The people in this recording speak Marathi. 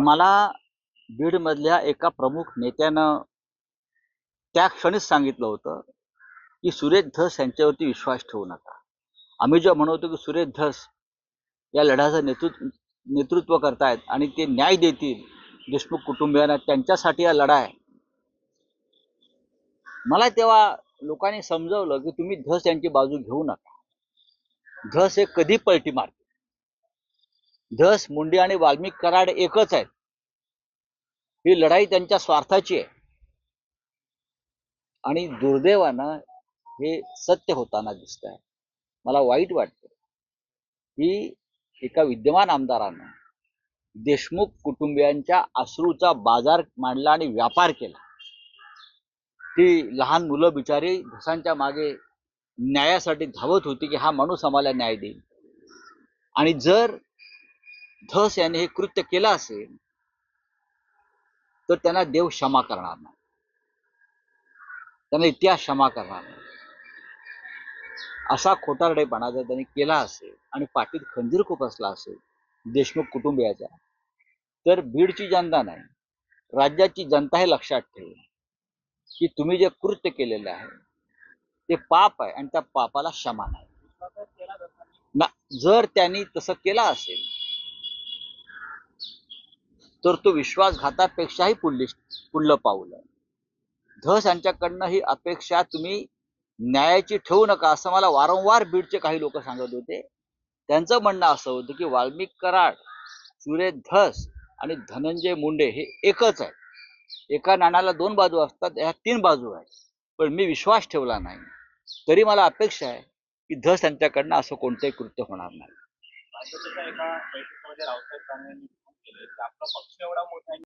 मला बीडमधल्या एका प्रमुख नेत्यानं त्या क्षणीच सांगितलं होतं की सुरेश धस यांच्यावरती विश्वास ठेवू नका. आम्ही जेव्हा म्हणतो की सुरेश धस या लढ्याचं नेतृत्व नेतृत्व करतायत आणि ते न्याय देतील देशमुख कुटुंबियांना त्यांच्यासाठी हा लढा आहे. मला तेव्हा लोकांनी समजवलं की तुम्ही धस यांची बाजू घेऊ नका. धस हे कधी पलटी मारते धस मुंडे आणि वाल्मिक कराड एकच आहेत ही लढाई त्यांच्या स्वार्थाची आहे. आणि दुर्दैवानं हे सत्य होताना दिसत आहे मला वाईट वाटतं की एका विद्यमान आमदारानं देशमुख कुटुंबियांच्या अश्रूचा बाजार मांडला आणि व्यापार केला. ती लहान मुलं बिचारी धसांच्या मागे न्यायासाठी धावत होती की हा माणूस आम्हाला न्याय देईल. आणि जर धस याने हे कृत्य केलं असेल तर त्यांना देव क्षमा करणार नाही. त्यांना इतिहास क्षमा करणार नाही. असा खोटारडेपणा जर त्यांनी केला असेल आणि पाठीत खंजीर खूप असला असेल देशमुख कुटुंबियाचा तर बीडची जनता नाही. राज्याची जनता हे लक्षात ठेवेल की तुम्ही जे कृत्य केलेलं आहे ते पाप आहे आणि त्या पापाला क्षमा नाही. ना जर त्यांनी तसं केलं असेल तर तो विश्वासघातापेक्षाही पुढली पुढलं पाऊल आहे. धस यांच्याकडनं ही अपेक्षा तुम्ही न्यायाची ठेवू नका असं मला वारंवार बीडचे काही लोक सांगत होते. त्यांचं म्हणणं असं होतं की वाल्मिक कराड सुरेश धस आणि धनंजय मुंडे हे एकच आहे एका नाण्याला दोन बाजू असतात ह्या तीन बाजू आहेत. पण मी विश्वास ठेवला नाही. तरी मला अपेक्षा आहे की धस यांच्याकडनं असं कोणतंही कृत्य होणार नाही. gặp nó còn siêu đâu một ngày